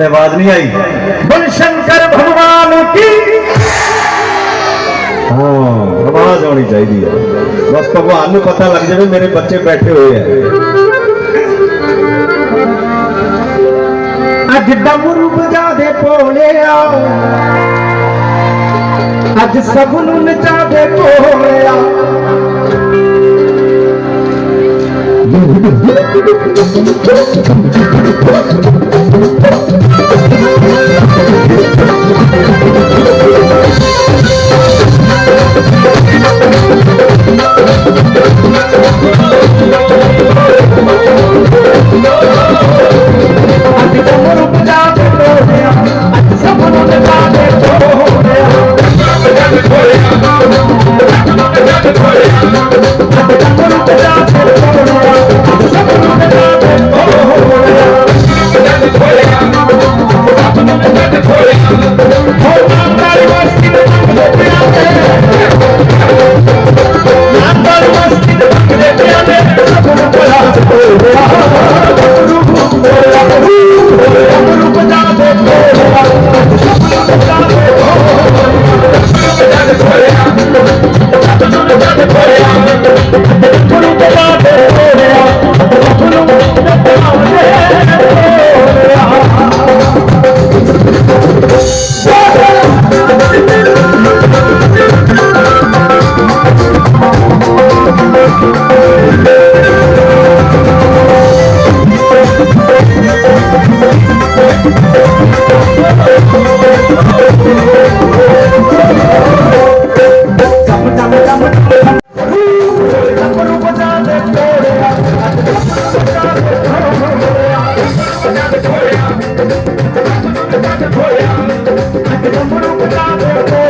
ਹਲੇ ਆਵਾਜ਼ ਨਹੀਂ ਆਈ। ਬੋਲ ਸ਼ੰਕਰ ਭਗਵਾਨ ਕੀ? ਹਾਂ ਆਵਾਜ਼ ਆਉਣੀ ਚਾਹੀਦੀ ਹੈ ਬਸ ਭਗਵਾਨ ਨੂੰ ਪਤਾ ਲੱਗ ਜਾਵੇ ਮੇਰੇ ਬੱਚੇ ਬੈਠੇ ਹੋਏ ਆ। ਅੱਜ ਡਮਰੂ ਵਜਾ ਦੇ ਭੋਲਿਆ ਅੱਜ ਸਭ ਨੂੰ ਨਚਾ ਦੇ ਭੋਲਿਆ I'm gonna put up with that.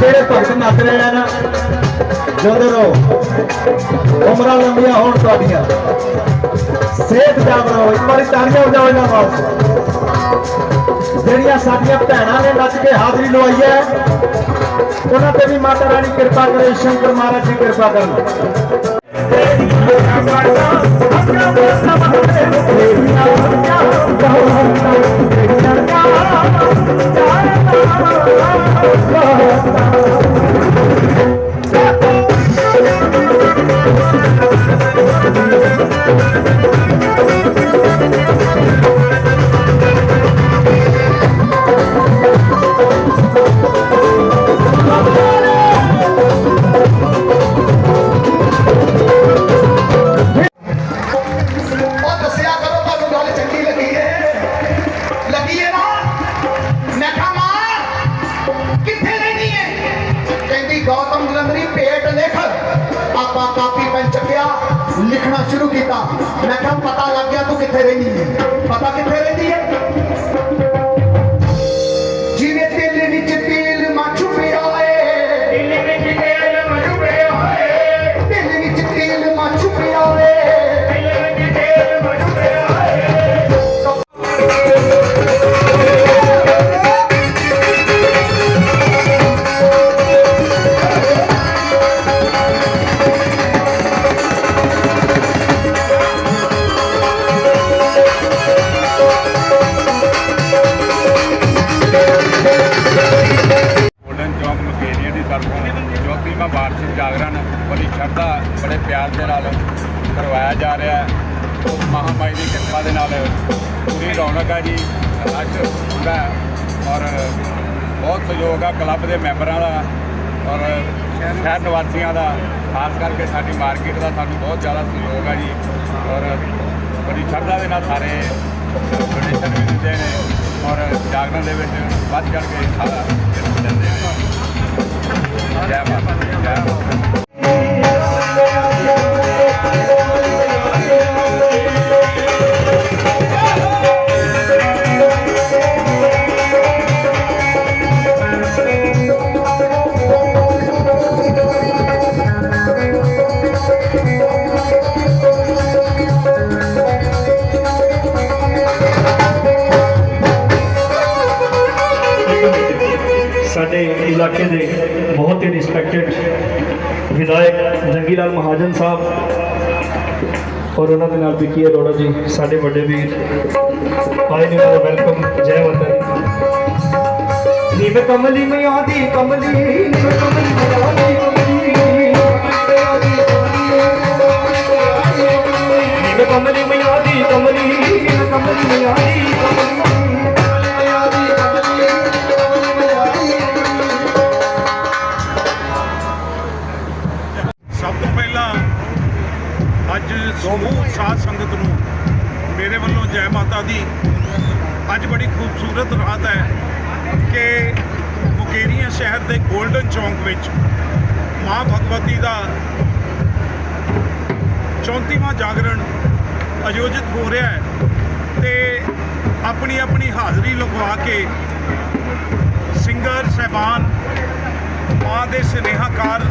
ਜਿਹੜੇ ਭਗਤ ਨੱਚ ਰਹੇ ਆ ਨਾ ਜਦੋਂ ਰਹੋ ਉਮਰਾਂ ਲੰਬੀਆਂ ਹੋਣ ਤੁਹਾਡੀਆਂ। ਸਿਹਤ ਜਾਮ ਰਹੋ ਇੱਕ ਵਾਰੀ ਤਾੜੀਆਂ ਵਜਾਓ ਇਹਨਾਂ ਵਾਸਤੇ। ਜਿਹੜੀਆਂ ਸਾਡੀਆਂ ਭੈਣਾਂ ਨੇ ਨੱਚ ਕੇ ਹਾਜ਼ਰੀ ਲਵਾਈ ਹੈ, ਉਹਨਾਂ ਤੇ ਵੀ ਮਾਤਾ ਰਾਣੀ ਕਿਰਪਾ ਕਰੇ, ਸ਼ੰਕਰ ਮਹਾਰਾਜ ਦੀ ਕਿਰਪਾ ਕਰਨ। ਉਹ ਸ਼ੁਰੂ ਕੀਤਾ। ਮੈਂ ਕਿਹਾ, ਪਤਾ ਲੱਗ ਗਿਆ ਤੂੰ ਕਿੱਥੇ ਰਹਿੰਦੀ ਹੈ? ਪਤਾ ਕਿੱਥੇ ਰਹਿੰਦੀ ਹੈ? ਜੋਤੀਮਾ ਜਾਗਰਣ, ਬੜੀ ਸ਼ਰਧਾ, ਬੜੇ ਪਿਆਰ ਦੇ ਨਾਲ ਕਰਵਾਇਆ ਜਾ ਰਿਹਾ ਹੈ। ਉਸ ਮਹਾਮਾਈ ਦੀ ਕਿਰਪਾ ਦੇ ਨਾਲ ਪੂਰੀ ਰੌਣਕ ਹੈ ਜੀ ਅੱਜ ਹੁੰਦਾ ਔਰ ਬਹੁਤ ਸਹਿਯੋਗ ਆ ਕਲੱਬ ਦੇ ਮੈਂਬਰਾਂ ਦਾ ਔਰ ਸ਼ਹਿਰ ਨਿਵਾਸੀਆਂ ਦਾ, ਖਾਸ ਕਰਕੇ ਸਾਡੀ ਮਾਰਕੀਟ ਦਾ ਸਾਨੂੰ ਬਹੁਤ ਜ਼ਿਆਦਾ ਸਹਿਯੋਗ ਆ ਜੀ ਔਰ ਬੜੀ ਸ਼ਰਧਾ ਦੇ ਨਾਲ ਸਾਰੇ ਡੋਨੇਸ਼ਨ ਵੀ ਦਿੰਦੇ ਨੇ ਔਰ ਜਾਗਰਣ ਦੇ ਵਿੱਚ ਵੱਧ ਚੜ ਕੇ ਸਾਰਾ ਹਿੱਸਾ ਲੈਂਦੇ ਨੇ ਸਾਡੇ ਇਲਾਕੇ ਦੇ ਬਹੁਤ ਹੀ ਰਿਸਪੈਕਟਡ ਵਿਧਾਇਕ ਜੰਗੀ ਲਾਲ ਮਹਾਜਨ ਸਾਹਿਬ ਔਰ ਉਹਨਾਂ ਦੇ ਨਾਲ ਵਿੱਕੀ ਅਰੋੜਾ ਜੀ, ਸਾਡੇ ਵੱਡੇ ਵੀਰ। ਆਏ ਨੇ ਉਹਨਾਂ ਵੈਲਕਮ। ਜੈ ਮਾਤਾ ਦੀ। ਕਮਲੀ ਮਿਆਂ ਦੀ ਕਮਲੀ ਨੀਵੇਂ ਕਮਲੀ ਮਿਆਂ ਦੀ ਕਮਲੀ ਨੀਵੇਂ ਕਮਲੀ ਮਿਆਂ ਦੀ ਕਮਲੀ ਨੀਵੇਂ ਕਮਲੀ ਮਿਆਂ ਦੀ ਕਮਲੀ। ਸਮੂਹ ਸਾਧ ਸੰਗਤ ਨੂੰ ਮੇਰੇ ਵੱਲੋਂ ਜੈ ਮਾਤਾ ਦੀ ਅੱਜ ਬੜੀ ਖੂਬਸੂਰਤ ਰਾਤ ਹੈ ਕਿ ਮੁਕੇਰੀਆਂ ਸ਼ਹਿਰ ਦੇ 골ਡਨ ਚੌਂਕ ਵਿੱਚ ਮਾਂ ਭਗਵਤੀ ਦਾ 34ਵਾਂ ਜਾਗਰਣ ਆਯੋਜਿਤ ਹੋ ਰਿਹਾ ਹੈ ਤੇ ਆਪਣੀ ਆਪਣੀ ਹਾਜ਼ਰੀ ਲਗਵਾ ਕੇ ਸਿੰਗਰ, ਸਹਿਬਾਨ, ਮਾਂ ਦੇ ਸਨੇਹਾਕਾਰ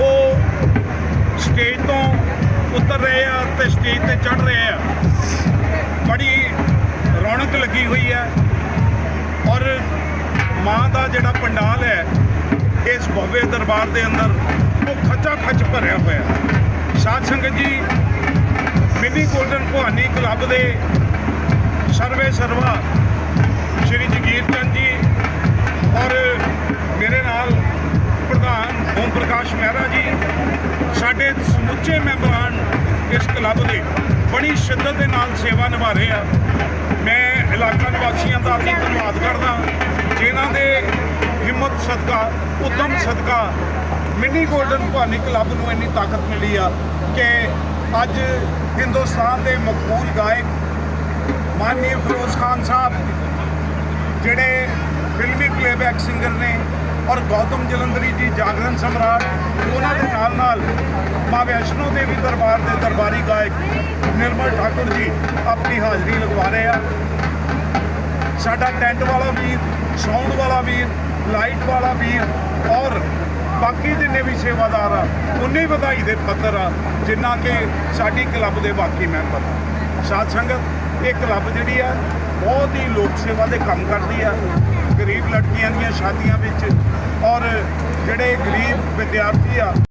ਉਹ ਸਟੇਜ ਤੋਂ ਉਤਰ ਰਹੇ ਆ ਤੇ ਸਟੇਜ ਤੇ ਚੜ ਰਹੇ ਆ ਬੜੀ ਰੌਣਕ ਲੱਗੀ ਹੋਈ ਹੈ ਔਰ ਮਾਂ ਦਾ ਜਿਹੜਾ ਪੰਡਾਲ ਹੈ, ਇਸ ਭव्य ਦਰਬਾਰ ਦੇ ਅੰਦਰ ਉਹ ਖੱਚਾ ਖੱਚ ਭਰਿਆ ਹੋਇਆ ਹੈ। ਸਾਧ ਸੰਗਤ ਜੀ, ਮਿੰਨੀ ਗੋਲਡਨ ਭਵਾਨੀ ਕਲੱਬ ਦੇ ਸਰਵੇ ਸਰਵਾ, ਸ਼੍ਰੀ ਜਗੀਰ ਚੰਦ ਜੀ ਔਰ ਮੇਰੇ ਨਾਲ ਪ੍ਰਧਾਨ ਓਮ ਪ੍ਰਕਾਸ਼ ਮਹਿਰਾ ਜੀ, ਸਾਡੇ ਸਮੁੱਚੇ ਮੈਂਬਰਾਂ ਇਸ ਕਲੱਬ ਦੇ ਬੜੀ ਸ਼ਿੱਦਤ ਦੇ ਨਾਲ ਸੇਵਾ ਨਿਭਾ ਰਹੇ ਆ। ਮੈਂ ਇਲਾਕਾ ਨਿਵਾਸੀਆਂ ਦਾ ਵੀ ਧੰਨਵਾਦ ਕਰਦਾ ਜਿਨ੍ਹਾਂ ਦੇ ਹਿੰਮਤ ਸਦਕਾ, ਉਦਮ ਸਦਕਾ ਮਿੰਨੀ ਗੋਲਡਨ ਭਾਨੀ ਕਲੱਬ ਨੂੰ ਇੰਨੀ ਤਾਕਤ ਮਿਲੀ ਆ ਕਿ ਅੱਜ ਹਿੰਦੁਸਤਾਨ ਦੇ ਮਕਬੂਲ ਗਾਇਕ ਮਾਨਨੀय ਫਿਰੋਜ਼ ਖਾਨ ਸਾਹਿਬ, ਜਿਹੜੇ ਫਿਲਮੀ ਪਲੇਬੈਕ ਸਿੰਗਰ ਨੇ ਔਰ ਗੌਤਮ ਜਲੰਧਰੀ ਜੀ ਜਾਗਰਣ ਸਮਰਾਟ, ਉਹਨਾਂ ਦੇ ਨਾਲ ਨਾਲ ਮਾਂ ਵੈਸ਼ਨੋ ਦੇਵੀ ਦਰਬਾਰ ਦੇ ਦਰਬਾਰੀ ਗਾਇਕ ਨਿਰਮਲ ਠਾਕੁਰ ਜੀ ਆਪਣੀ ਹਾਜ਼ਰੀ ਲਗਵਾ ਰਹੇ ਆ ਸਾਡਾ ਟੈਂਟ ਵਾਲਾ ਵੀਰ, ਸਾਊਂਡ ਵਾਲਾ ਵੀਰ, ਲਾਈਟ ਵਾਲਾ ਵੀਰ ਔਰ ਬਾਕੀ ਜਿੰਨੇ ਵੀ ਸੇਵਾਦਾਰ ਆ, ਉਨੇ ਵਧਾਈ ਦੇ ਪੱਤਰ ਆ, ਜਿੰਨਾ ਕਿ ਸਾਡੀ ਕਲੱਬ ਦੇ ਬਾਕੀ ਮੈਂਬਰ ਆ। ਸਾਧ ਸੰਗਤ, ਇਹ ਕਲੱਬ ਜਿਹੜੀ ਆ, ਬਹੁਤ ਹੀ ਲੋਕ ਸੇਵਾ ਦੇ ਕੰਮ ਕਰਦੀ ਆ ਗਰੀਬ ਲੜਕੀਆਂ ਦੀਆਂ ਸ਼ਾਦੀਆਂ ਵਿੱਚ ਔਰ ਜਿਹੜੇ ਗਰੀਬ ਵਿਦਿਆਰਥੀ ਆ